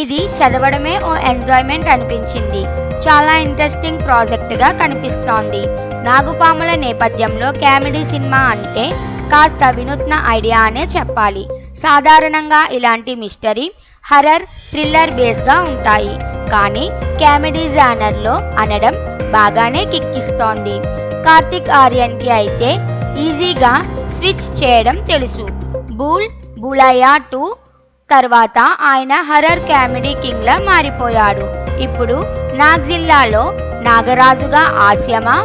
ఇది చదవడమే ఓ ఎంజాయ్మెంట్ అనిపించింది. చాలా ఇంట్రెస్టింగ్ ప్రాజెక్ట్గా కనిపిస్తోంది. నాగుపాముల నేపథ్యంలో కామెడీ సినిమా అంటే కాస్త వినూత్న ఐడియా అనే చెప్పాలి. సాధారణంగా ఇలాంటి మిస్టరీ హర్రర్ థ్రిల్లర్ బేస్గా ఉంటాయి. కానీ కామెడీ జానర్లో అనడం బాగానే కిక్కిస్తోంది. కార్తిక్ ఆర్యన్కి అయితే ఈజీగా స్విచ్ చేయడం తెలుసు. బూల్ బులయా టూ తర్వాత ఆయన హర్రర్ కామెడీ కింగ్లా మారిపోయాడు. ఇప్పుడు నాగ్ జిల్లాలో నాగరాజుగా ఆశ్యమా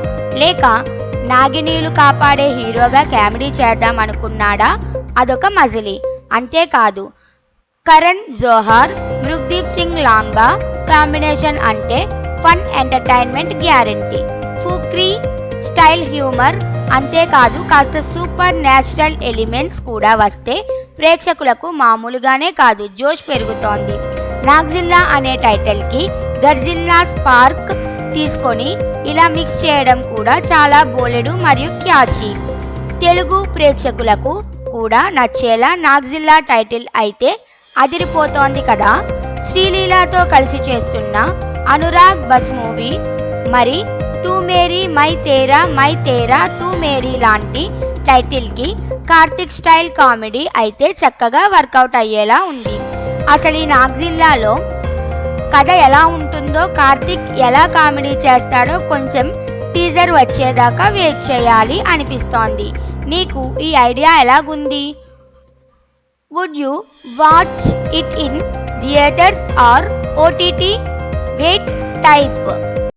లేక నాగినీలు కాపాడే హీరోగా కామెడీ చేద్దాం అనుకున్నాడా? అదొక మజిలి. అంతేకాదు కరణ్ జోహార్ మృగ్దీప్ సింగ్ లాంబా కాంబినేషన్ అంటే fun entertainment guarantee. Fukrey style humour అంతేకాదు కాస్త సూపర్ న్యాచురల్ ఎలిమెంట్స్ కూడా వస్తే ప్రేక్షకులకు మామూలుగానే కాదు జోష్ పెరుగుతోంది. నాగ్జిల్లా అనే టైటిల్కి గర్జిల్లా స్పార్క్ తీసుకొని ఇలా మిక్స్ చేయడం కూడా చాలా బోలెడు మరియు క్యాచీ. తెలుగు ప్రేక్షకులకు కూడా నచ్చేలా నాగ్జిల్లా టైటిల్ అయితే అదిరిపోతోంది కదా. శ్రీలీలాతో కలిసి చేస్తున్న అనురాగ్ బస్ మూవీ మరి తూ మేరీ మై తేరా మై తేరా తూ మేరీ లాంటి టైటిల్కి కార్తిక్ స్టైల్ కామెడీ అయితే చక్కగా వర్కౌట్ అయ్యేలా ఉంది. అసలు ఈ నాగ్జిల్లాలో కథ ఎలా ఉంటుందో కార్తిక్ ఎలా కామెడీ చేస్తాడో కొంచెం టీజర్ వచ్చేదాకా వెయిట్ చేయాలి అనిపిస్తోంది. నీకు ఈ ఐడియా ఎలాగుంది? Would you watch it in theatres or OTT wait type